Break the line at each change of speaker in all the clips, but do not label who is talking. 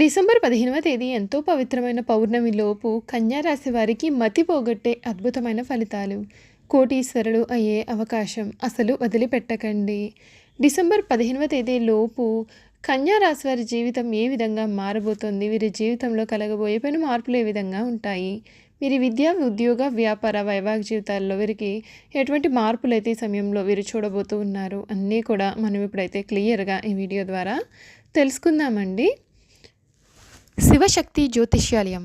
December పదిహేనవ తేదీ ఎంతో పవిత్రమైన పౌర్ణమి లోపు కన్యారాశి వారికి మతి పోగొట్టే అద్భుతమైన ఫలితాలు. కోటీశ్వరులు అయ్యే అవకాశం అసలు వదిలిపెట్టకండి. డిసెంబర్ పదిహేనవ తేదీ లోపు కన్యారాశి వారి జీవితం ఏ విధంగా మారబోతోంది? వీరి జీవితంలో కలగబోయే పెను మార్పులు ఏ విధంగా ఉంటాయి? వీరి విద్య ఉద్యోగ వ్యాపార వైవాహిక జీవితాల్లో వీరికి ఎటువంటి మార్పులు అయితే ఈ సమయంలో వీరు చూడబోతూ ఉన్నారు? అన్నీ కూడా మనం ఇప్పుడైతే క్లియర్గా ఈ వీడియో ద్వారా తెలుసుకుందామండి. शिवशक्ति ज्योतिषालयम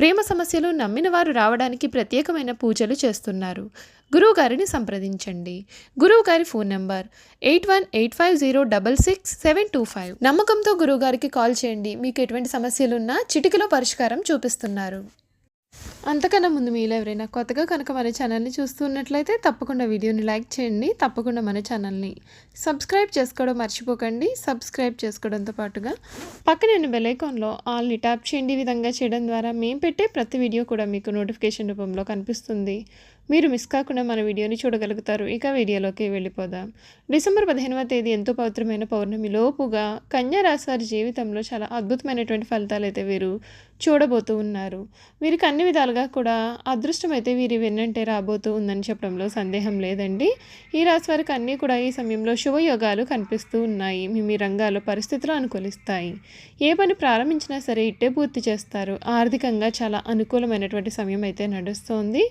ప్రేమ సమస్యలు నమ్మిన వారు రావడానికి ప్రత్యేకమైన పూజలు చేస్తున్నారు. గురువు గారిని సంప్రదించండి. గురువు గారి phone number eight one eight five zero double six seven two five. నమ్మకంతో గురువు గారికి కాల్ చేయండి. మీకు ఎటువంటి సమస్యలున్నా చిటికలో పరిష్కారం చూపిస్తున్నారు. అంతకన్నా ముందు మీలో ఎవరైనా కొత్తగా కనుక మన ఛానల్ని చూస్తున్నట్లయితే తప్పకుండా వీడియోని లైక్ చేయండి తప్పకుండా మన ఛానల్ని సబ్స్క్రైబ్ చేసుకోవడం మర్చిపోకండి. సబ్స్క్రైబ్ చేసుకోవడంతో పాటుగా పక్కన బెలైకాన్లో ఆల్ని ట్యాప్ చేయండి. ఈ విధంగా చేయడం ద్వారా మేము పెట్టే ప్రతి వీడియో కూడా మీకు నోటిఫికేషన్ రూపంలో కనిపిస్తుంది. మీరు మిస్ కాకుండా మన వీడియోని చూడగలుగుతారు. ఇక వీడియోలోకి వెళ్ళిపోదాం. డిసెంబర్ పదిహేనవ తేదీ ఎంతో పవిత్రమైన పౌర్ణమి. లోపుగా కన్యా రాశి వారి జీవితంలో చాలా అద్భుతమైనటువంటి ఫలితాలు అయితే వీరు చూడబోతూ ఉన్నారు. వీరికి అన్ని విధాలుగా కూడా అదృష్టం అయితే వీరి వెన్నంటే రాబోతూ ఉందని చెప్పడంలో సందేహం లేదండి. ఈ రాశి వారికి అన్నీ కూడా ఈ సమయంలో శుభయోగాలు కనిపిస్తూ ఉన్నాయి. మీ మీ రంగాల్లో పరిస్థితులు అనుకూలిస్తాయి. ఏ పని ప్రారంభించినా సరే ఇట్టే పూర్తి చేస్తారు. ఆర్థికంగా చాలా అనుకూలమైనటువంటి సమయం అయితే నడుస్తోంది.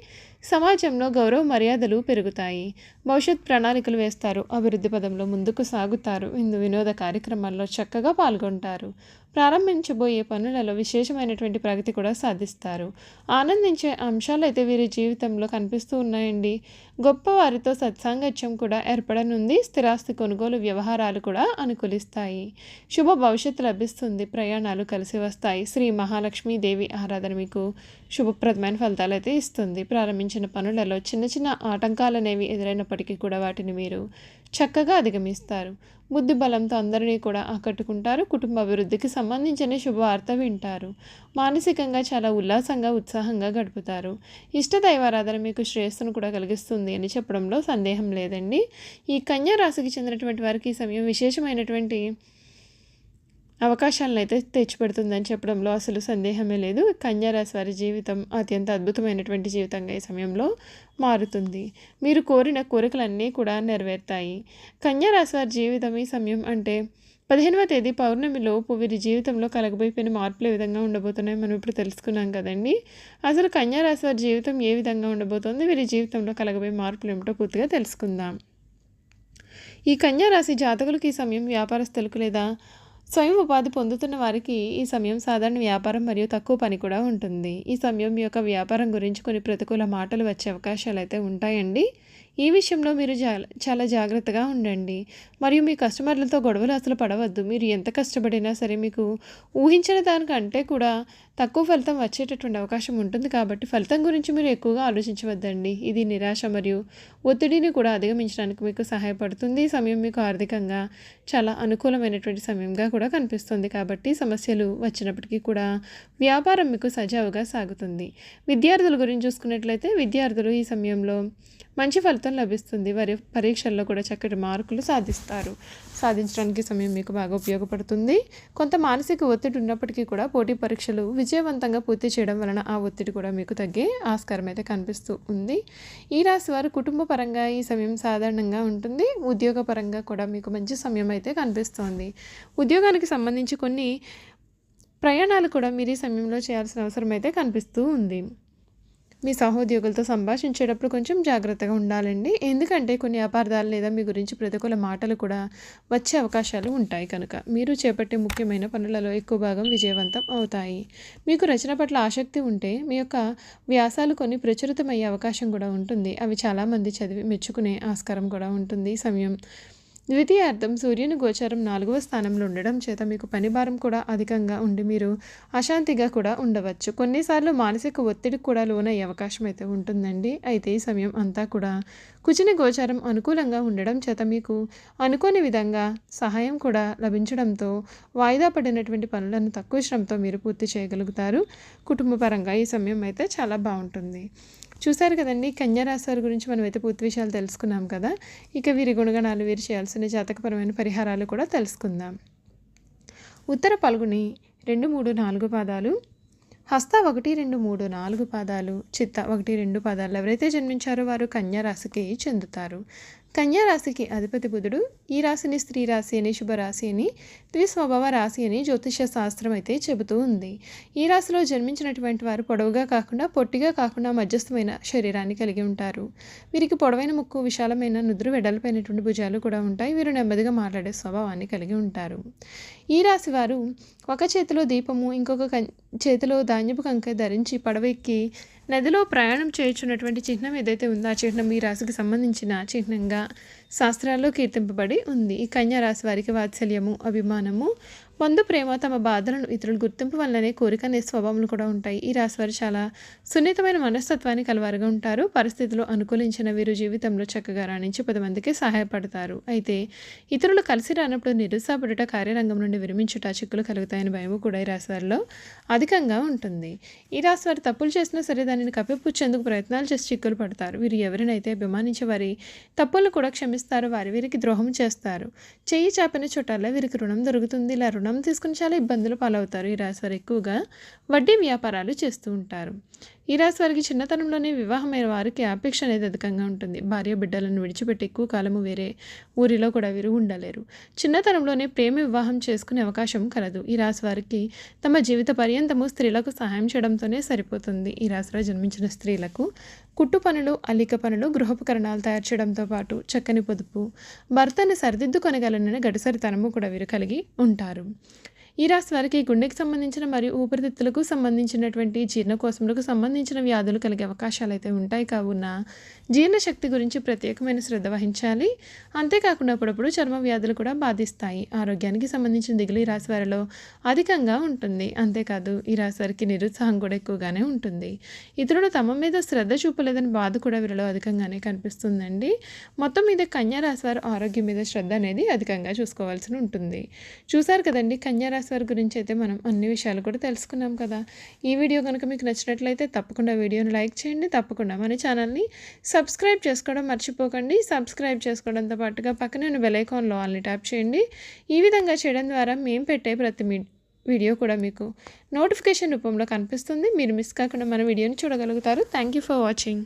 సమాజంలో గౌరవ మర్యాదలు పెరుగుతాయి. భవిష్యత్ ప్రణాళికలు వేస్తారు. అభివృద్ధి పదంలో ముందుకు సాగుతారు. ఇందు వినోద కార్యక్రమాల్లో చక్కగా పాల్గొంటారు. ప్రారంభించబోయే పనులలో విశేషమైనటువంటి ప్రగతి కూడా సాధిస్తారు. ఆనందించే అంశాలు అయితే వీరి జీవితంలో కనిపిస్తూ ఉన్నాయండి. గొప్ప వారితో సత్సాంగత్యం కూడా ఏర్పడనుంది. స్థిరాస్తి కొనుగోలు వ్యవహారాలు కూడా అనుకూలిస్తాయి. శుభ భవిష్యత్తు లభిస్తుంది. ప్రయాణాలు కలిసి వస్తాయి. శ్రీ మహాలక్ష్మీదేవి ఆరాధన మీకు శుభప్రదమైన ఫలితాలు అయితే ఇస్తుంది. ప్రారంభించిన పనులలో చిన్న చిన్న ఆటంకాలు అనేవి ఎదురైనప్పటికీ కూడా వాటిని మీరు చక్కగా అధిగమిస్తారు. బుద్ధి బలంతో అందరినీ కూడా ఆకట్టుకుంటారు. కుటుంబ అభివృద్ధికి సంబంధించిన శుభవార్త వింటారు. మానసికంగా చాలా ఉల్లాసంగా ఉత్సాహంగా గడుపుతారు. ఇష్ట దైవారాధన మీకు శ్రేయస్సును కూడా కలిగిస్తుంది అని చెప్పడంలో సందేహం లేదండి. ఈ కన్యా రాశికి చెందినటువంటి వారికి ఈ సమయం విశేషమైనటువంటి అవకాశాలను అయితే తెచ్చిపెడుతుందని చెప్పడంలో అసలు సందేహమే లేదు. కన్యారాశి వారి జీవితం అత్యంత అద్భుతమైనటువంటి జీవితంగా ఈ సమయంలో మారుతుంది. మీరు కోరిన కోరికలన్నీ కూడా నెరవేరుతాయి. కన్యారాశి వారి జీవితం ఈ సమయం అంటే పదిహేనవ తేదీ పౌర్ణమి లోపు వీరి జీవితంలో కలగబోయిపోయిన మార్పులు ఏ విధంగా ఉండబోతున్నాయి మనం ఇప్పుడు తెలుసుకున్నాం కదండి. అసలు కన్యారాశి వారి జీవితం ఏ విధంగా ఉండబోతోంది? వీరి జీవితంలో కలగబోయే మార్పులు ఏమిటో పూర్తిగా తెలుసుకుందాం. ఈ కన్యారాశి జాతకులకు ఈ సమయం వ్యాపారస్తులకు లేదా స్వయం ఉపాధి పొందుతున్న వారికి ఈ సమయం సాధారణ వ్యాపారం మరియు తక్కువ పని కూడా ఉంటుంది. ఈ సమయం మీ యొక్క వ్యాపారం గురించి కొన్ని ప్రతికూల మాటలు వచ్చే అవకాశాలు అయితే ఉంటాయండి. ఈ విషయంలో మీరు చాలా జాగ్రత్తగా ఉండండి. మరియు మీ కస్టమర్లతో గొడవలు అసలు పడవద్దు. మీరు ఎంత కష్టపడినా సరే మీకు ఊహించిన దానికంటే కూడా తక్కువ ఫలితం వచ్చేటటువంటి అవకాశం ఉంటుంది. కాబట్టి ఫలితం గురించి మీరు ఎక్కువగా ఆలోచించవద్దండి. ఇది నిరాశ మరియు ఒత్తిడిని కూడా అధిగమించడానికి మీకు సహాయపడుతుంది. ఈ సమయం మీకు ఆర్థికంగా చాలా అనుకూలమైనటువంటి సమయంగా కూడా కనిపిస్తుంది. కాబట్టి సమస్యలు వచ్చినప్పటికీ కూడా వ్యాపారం మీకు సజావుగా సాగుతుంది. విద్యార్థుల గురించి చూసుకున్నట్లయితే విద్యార్థులు ఈ సమయంలో మంచి ఫలితం లభిస్తుంది. వారి పరీక్షల్లో కూడా చక్కటి మార్కులు సాధిస్తారు. సాధించడానికి సమయం మీకు బాగా ఉపయోగపడుతుంది. కొంత మానసిక ఒత్తిడి ఉన్నప్పటికీ కూడా పోటీ పరీక్షలు విజయవంతంగా పూర్తి చేయడం వలన ఆ ఒత్తిడి కూడా మీకు తగ్గే ఆస్కారం అయితే కనిపిస్తూ ఉంది. ఈ రాశి వారు కుటుంబ పరంగా ఈ సమయం సాధారణంగా ఉంటుంది. ఉద్యోగ పరంగా కూడా మీకు మంచి సమయం అయితే కనిపిస్తోంది. ఉద్యోగానికి సంబంధించి కొన్ని ప్రయాణాలు కూడా మీరు ఈ సమయంలో చేయాల్సిన అవసరం అయితే కనిపిస్తూ ఉంది. మీ సహోద్యోగులతో సంభాషించేటప్పుడు కొంచెం జాగ్రత్తగా ఉండాలండి. ఎందుకంటే కొన్ని అపార్థాలు లేదా మీ గురించి ప్రతికూల మాటలు కూడా వచ్చే అవకాశాలు ఉంటాయి కనుక. మీరు చేపట్టే ముఖ్యమైన పనులలో ఎక్కువ భాగం విజయవంతం అవుతాయి. మీకు రచన పట్ల ఆసక్తి ఉంటే మీ యొక్క వ్యాసాలు కొన్ని ప్రచురితమయ్యే అవకాశం కూడా ఉంటుంది. అవి చాలామంది చదివి మెచ్చుకునే ఆస్కారం కూడా ఉంటుంది. సమయం ద్వితీయార్థం సూర్యుని గోచారం నాలుగవ స్థానంలో ఉండడం చేత మీకు పని భారం కూడా అధికంగా ఉండి మీరు అశాంతిగా కూడా ఉండవచ్చు. కొన్నిసార్లు మానసిక ఒత్తిడికి కూడా లోనయ్యే అవకాశం అయితే ఉంటుందండి. అయితే ఈ సమయం అంతా కూడా కుచిన గోచారం అనుకూలంగా ఉండడం చేత మీకు అనుకోని విధంగా సహాయం కూడా లభించడంతో వాయిదా పడినటువంటి పనులను తక్కువ శ్రమతో మీరు పూర్తి చేయగలుగుతారు. కుటుంబపరంగా ఈ సమయం అయితే చాలా బాగుంటుంది. చూశారు కదండి కన్యారాశి వారి గురించి మనం అయితే పూర్తి విషయాలు తెలుసుకున్నాం కదా. ఇక వీరి గుణగణాలు వీరు చేయాల్సిన జాతకపరమైన పరిహారాలు కూడా తెలుసుకుందాం. ఉత్తర పలుగుని రెండు మూడు నాలుగు పాదాలు హస్త ఒకటి రెండు మూడు నాలుగు పాదాలు చిత్త ఒకటి రెండు పాదాలు ఎవరైతే జన్మించారో వారు కన్యా రాశికి చెందుతారు. కన్యా రాశికి అధిపతి బుధుడు ఈ రాశిని స్త్రీ రాశి అని శుభరాశి అని ద్విస్వభావ రాశి అని జ్యోతిష శాస్త్రం అయితే చెబుతూ ఉంది. ఈ రాశిలో జన్మించినటువంటి వారు పొడవుగా కాకుండా పొట్టిగా కాకుండా మధ్యస్థమైన శరీరాన్ని కలిగి ఉంటారు. వీరికి పొడవైన ముక్కు విశాలమైన నుదురు వెడల్పైనటువంటి భుజాలు కూడా ఉంటాయి. వీరు నెమ్మదిగా మాట్లాడే స్వభావాన్ని కలిగి ఉంటారు. ఈ రాశి వారు ఒక చేతిలో దీపము ఇంకొక చేతిలో ధాన్యపు కంక ధరించి పడవెక్కి నదిలో ప్రయాణం చేయించున్నటువంటి చిహ్నం ఏదైతే ఉందో ఆ చిహ్నం ఈ రాశికి సంబంధించిన చిహ్నంగా శాస్త్రాల్లో కీర్తింపబడి ఉంది. ఈ కన్యా రాశి వారికి వాత్సల్యము అభిమానము బంధు ప్రేమ తమ బాధలను ఇతరులు గుర్తింపు వల్లనే కోరిక అనే స్వభావం కూడా ఉంటాయి. ఈ రాశివారు చాలా సున్నితమైన మనస్తత్వాన్ని కలవారుగా ఉంటారు. పరిస్థితులు అనుకూలించిన వీరు జీవితంలో చక్కగా రాణించి పది మందికి సహాయపడతారు. అయితే ఇతరులు కలిసి రానప్పుడు నిరుత్సాహపడుట కార్యరంగం నుండి విరమించుట చిక్కులు కలుగుతాయని భయము కూడా ఈ రాశివారిలో అధికంగా ఉంటుంది. ఈ రాశి వారు తప్పులు చేసినా సరే దానిని కప్పిపుచ్చేందుకు ప్రయత్నాలు చేసి చిక్కులు పడతారు. వీరు ఎవరినైతే అభిమానించే వారి తప్పులను కూడా క్షమిస్తారు. వారి వీరికి ద్రోహం చేస్తారు. చెయ్యి చాపిన చుట్టాల్లో వీరికి రుణం దొరుకుతుంది. ఇలా రుణం రుణం తీసుకుని చాలా ఇబ్బందులు పాలవుతారు. ఈ రాశి వారు ఎక్కువగా వడ్డీ వ్యాపారాలు చేస్తూ ఉంటారు. ఈ రాశి వారికి చిన్నతనంలోనే వివాహమైన వారికి ఆపేక్ష అనేది అధికంగా ఉంటుంది. భార్య బిడ్డలను విడిచిపెట్టి ఎక్కువ కాలము వేరే ఊరిలో కూడా వీరు ఉండలేరు. చిన్నతనంలోనే ప్రేమ వివాహం చేసుకునే అవకాశం కలదు. ఈ రాశి వారికి తమ జీవిత పర్యంతము స్త్రీలకు సహాయం చేయడంతోనే సరిపోతుంది. ఈ రాశిలో జన్మించిన స్త్రీలకు కుట్టు పనులు అల్లిక పనులు గృహోపకరణాలు తయారు చేయడంతో పాటు చక్కని పొదుపు భర్తను సరిదిద్దుకొనగలనని గడిసరితనము కూడా వీరు కలిగి ఉంటారు. ఈ రాశి వారికి గుండెకి సంబంధించిన మరియు ఊపిరితిత్తులకు సంబంధించినటువంటి జీర్ణకోశములకు సంబంధించిన వ్యాధులు కలిగే అవకాశాలు అయితే ఉంటాయి కావున జీర్ణశక్తి గురించి ప్రత్యేకమైన శ్రద్ధ వహించాలి. అంతేకాకుండా అప్పుడప్పుడు చర్మ వ్యాధులు కూడా బాధిస్తాయి. ఆరోగ్యానికి సంబంధించిన దిగులు ఈ రాశి వారిలో అధికంగా ఉంటుంది. అంతేకాదు ఈ రాశి వారికి నిరుత్సాహం కూడా ఎక్కువగానే ఉంటుంది. ఇతరులు తమ మీద శ్రద్ధ చూపలేదని బాధ కూడా వీరిలో అధికంగానే కనిపిస్తుందండి. మొత్తం మీద కన్యా రాశి వారు ఆరోగ్యం మీద శ్రద్ధ అనేది అధికంగా చూసుకోవాల్సి ఉంటుంది. చూశారు కదండి కన్యా రాశి వారి గురించి అయితే మనం అన్ని విషయాలు కూడా తెలుసుకున్నాం కదా. ఈ వీడియో కనుక మీకు నచ్చినట్లయితే తప్పకుండా వీడియోని లైక్ చేయండి. తప్పకుండా మన ఛానల్ని సబ్స్క్రైబ్ చేసుకోవడం మర్చిపోకండి. సబ్స్క్రైబ్ చేసుకోవడంతో పాటుగా పక్కనే బెల్ ఐకాన్లో ఆల్ని ట్యాప్ చేయండి. ఈ విధంగా చేయడం ద్వారా మేము పెట్టే ప్రతి వీడియో కూడా మీకు నోటిఫికేషన్ రూపంలో కనిపిస్తుంది. మీరు మిస్ కాకుండా మన వీడియోని చూడగలుగుతారు. Thank you for watching.